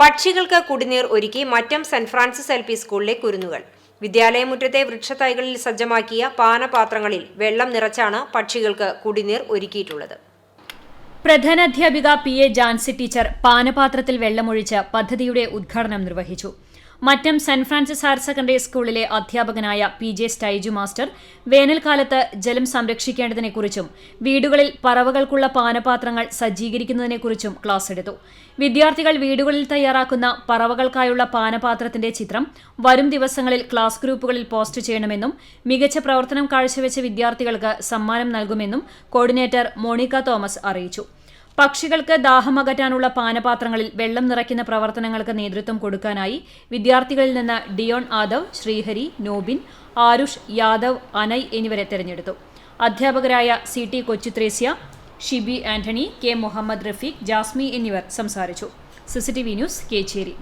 പക്ഷികൾക്ക് കുടിനീർ ഒരുക്കി Mattam saint Francis L P സ്കൂളിലെ കുരുന്നുകൾ. വിദ്യാലയമുറ്റത്തെ വൃക്ഷത്തൈകളിൽ സജ്ജമാക്കിയ പാനപാത്രങ്ങളിൽ വെള്ളം നിറച്ചാണ് പക്ഷികൾക്ക് കുടിനീർ ഒരുക്കിയിട്ടുള്ളത്. പ്രധാനാധ്യാപിക പി എ ജാൻസി ടീച്ചർ പാനപാത്രത്തിൽ വെള്ളമൊഴിച്ച് പദ്ധതിയുടെ ഉദ്ഘാടനം നിർവഹിച്ചു. Mattam saint Francis higher secondary സ്കൂളിലെ അധ്യാപകനായ പി ജെ സ്റ്റൈജു മാസ്റ്റർ വേനൽക്കാലത്ത് ജലം സംരക്ഷിക്കേണ്ടതിനെക്കുറിച്ചും വീടുകളിൽ പറവകൾക്കുള്ള പാനപാത്രങ്ങൾ സജ്ജീകരിക്കുന്നതിനെക്കുറിച്ചും ക്ലാസ് എടുത്തു. വിദ്യാർത്ഥികൾ വീടുകളിൽ തയ്യാറാക്കുന്ന പറവകൾക്കായുള്ള പാനപാത്രത്തിന്റെ ചിത്രം വരും ദിവസങ്ങളിൽ ക്ലാസ് ഗ്രൂപ്പുകളിൽ പോസ്റ്റ് ചെയ്യണമെന്നും മികച്ച പ്രവർത്തനം കാഴ്ചവെച്ച വിദ്യാർത്ഥികൾക്ക് സമ്മാനം നൽകുമെന്നും കോർഡിനേറ്റർ മോണിക്ക തോമസ് അറിയിച്ചു. പക്ഷികൾക്ക് ദാഹമകറ്റാനുള്ള പാനപാത്രങ്ങളിൽ വെള്ളം നിറയ്ക്കുന്ന പ്രവർത്തനങ്ങൾക്ക് നേതൃത്വം കൊടുക്കാനായി വിദ്യാർത്ഥികളിൽ നിന്ന് ഡിയോൺ ആദവ് ശ്രീഹരി നോബിൻ ആരുഷ് യാദവ് അനയ് എന്നിവരെ തെരഞ്ഞെടുത്തു. അധ്യാപകരായ C T Kochuthresia Shibi Antony K Muhammad Rafeeq Jasmi എന്നിവർ സംസാരിച്ചു. CCTV news Kechery.